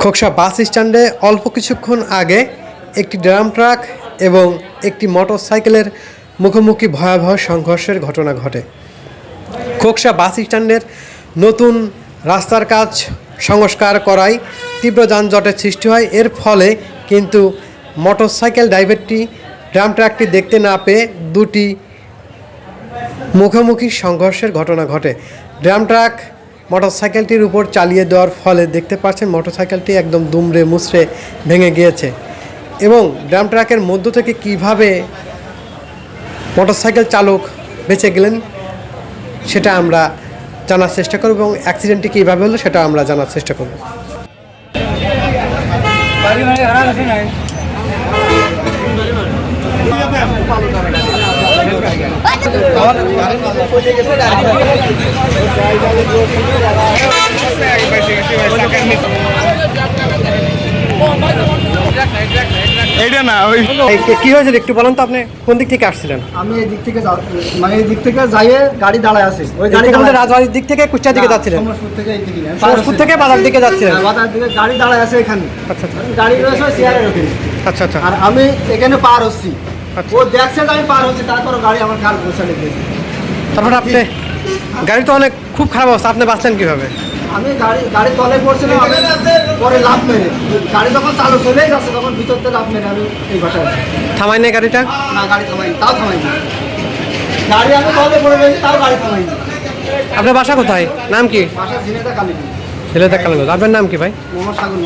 খোকসা বাস স্ট্যান্ডে অল্প কিছুক্ষণ আগে একটি ড্রাম ট্রাক এবং একটি মোটর সাইকেলের মুখোমুখি ভয়াবহ সংঘর্ষের ঘটনা ঘটে। খোকসা বাস স্ট্যান্ডের নতুন রাস্তার কাজ সংস্কার করায় তীব্র যানজটের সৃষ্টি হয়। এর ফলে কিন্তু মোটরসাইকেল ড্রাইভারটি ড্রাম ট্রাকটি দেখতে না পেয়ে দুটি মুখোমুখি সংঘর্ষের ঘটনা ঘটে। ড্রাম ট্রাক মোটরসাইকেলটির উপর চালিয়ে দেওয়ার ফলে দেখতে পাচ্ছেন মোটরসাইকেলটি একদম দুমড়ে মুচড়ে ভেঙে গিয়েছে। এবং ড্রাম ট্রাকের মধ্য থেকে কীভাবে মোটরসাইকেল চালক বেঁচে গেলেন, সেটা আমরা জানার চেষ্টা করব এবং অ্যাক্সিডেন্টটি কীভাবে হলো সেটা আমরা জানার চেষ্টা করব। এইটা না ওই কি হয়েছিল একটু বলেন তো আপনি কোন দিক থেকে আসছিলেন? আমি এই দিক থেকে মানে এই দিক থেকে যাইয়ে গাড়ি দাঁড়ায় আছে। ওই গাড়ি দাঁড়ায়- রাজবাড়ির দিক থেকে কুষ্টিয়ার দিকে যাচ্ছিলেন? থেকে এই দিকে। সমস্পুর হচ্ছি। থেকে বাজার দিকে যাচ্ছিলেন? হ্যাঁ, বাজার দিকে গাড়ি দাঁড়ায় আছে এখানে। আচ্ছা আচ্ছা। গাড়ি রয়েছে আচ্ছা আচ্ছা। আর আমি এখানে পার হচ্ছি। ও দেখছে আমি পার হচ্ছি তারপর গাড়ি আমার কার তারপরে আপনি গাড়ি তো অনেক খুব খারাপ অবস্থা আপনি বাঁচলেন কীভাবে? আমি গাড়ি গাড়ি তলে পড়ছিলাম আমি পরে লাভ মেরে। গাড়ি যখন চালু চলেই যাচ্ছে তখন ভিতর থেকে লাভ মেরে আমি এই থামাই নেই গাড়িটা? না গাড়ি থামাইনি তাও থামাইনি গাড়ি আমি তলে পড়ে রয়েছি তাও গাড়ি থামাইনি আপনার বাসা কোথায়? নাম কি? বাসা ঝিনেদা কালাগঞ্জ। আপনার নাম কি ভাই? মোহাম্মদ সাগর